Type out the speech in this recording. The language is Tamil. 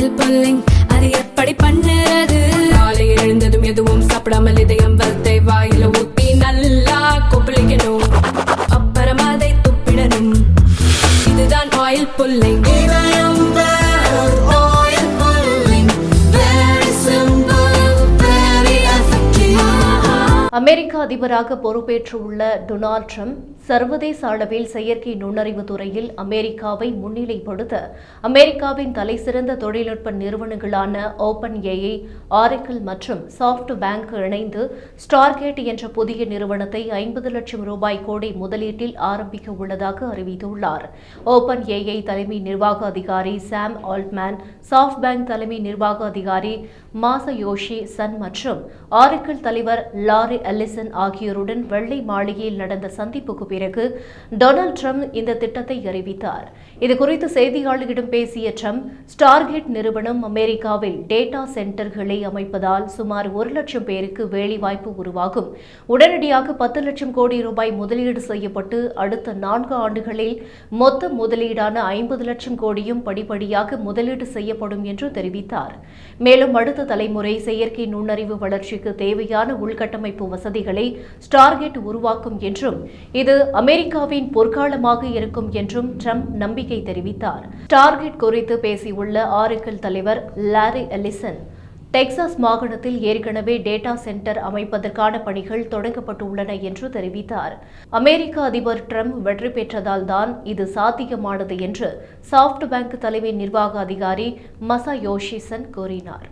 ஆயில் புல்லிங் அது எப்படி பண்ணுறது? காலை எழுந்ததும் எதுவும் சாப்பிடாமல் இதயம் வளத்தை வாயில ஊத்தி நல்லா கொப்பளிக்கணும். அப்புறம் அதை துப்பிடணும். இதுதான் ஆயில் புல்லிங் அமெரிக்க அதிபராக பொறுப்பேற்றுள்ள டொனால்ட் ட்ரம்ப் சர்வதேச அளவில் செயற்கை நுண்ணறிவு துறையில் அமெரிக்காவை முன்னிலைப்படுத்த அமெரிக்காவின் தலைசிறந்த தொழில்நுட்ப நிறுவனங்களான ஓபன் ஏஐ ஆரிக்கிள் மற்றும் சாஃப்ட் பேங்க் இணைந்து ஸ்டார்கேட் என்ற புதிய நிறுவனத்தை ஐம்பது லட்சம் ரூபாய் கோடி முதலீட்டில் ஆரம்பிக்க உள்ளதாக அறிவித்துள்ளார். ஓபன் ஏஐ தலைமை நிர்வாக அதிகாரி சாம் ஆல்ட்மேன் சாஃப்ட் பேங்க் தலைமை நிர்வாக அதிகாரி மாசயோஷி சன் மற்றும் ஆரிக்கிள் தலைவர் லாரி அல்லிசன் ஆகியோருடன் வெள்ளை மாளிகையில் நடந்த சந்திப்புக்கு பிறகு டொனால்ட் ட்ரம்ப் இந்த திட்டத்தை அறிவித்தார். இதுகுறித்து செய்தியாளர்களிடம் பேசிய ட்ரம்ப் ஸ்டார்கேட் நிறுவனம் அமெரிக்காவில் டேட்டா சென்டர்களை அமைப்பதால் சுமார் ஒரு லட்சம் பேருக்கு வேலைவாய்ப்பு உருவாகும். உடனடியாக பத்து லட்சம் கோடி ரூபாய் முதலீடு செய்யப்பட்டு அடுத்த நான்கு ஆண்டுகளில் மொத்த முதலீடான ஐம்பது லட்சம் கோடியும் படிப்படியாக முதலீடு செய்யப்படும் என்று தெரிவித்தார். மேலும் அடுத்த தலைமுறை செயற்கை நுண்ணறிவு வளர்ச்சிக்கு தேவையான உள்கட்டமைப்பு வசதிகளை ஸ்டார்கேட் உருவாக்கும் என்றும் இது அமெரிக்காவின் பொற்காலமாக இருக்கும் என்றும் ட்ரம்ப் நம்பிக்கை தெரிவித்தார். டார்கெட் குறித்து பேசியுள்ள ஆரிக்கல் தலைவர் லாரி எலிசன் டெக்சாஸ் மாகாணத்தில் ஏற்கனவே டேட்டா சென்டர் அமைப்பதற்கான பணிகள் தொடங்கப்பட்டுள்ளன என்று தெரிவித்தார். அமெரிக்க அதிபர் ட்ரம்ப் வெற்றி பெற்றதால் தான் இது சாத்தியமானது என்று சாப்ட் பேங்க் தலைமை நிர்வாக அதிகாரி மசா யோஷிசன் கூறினார்.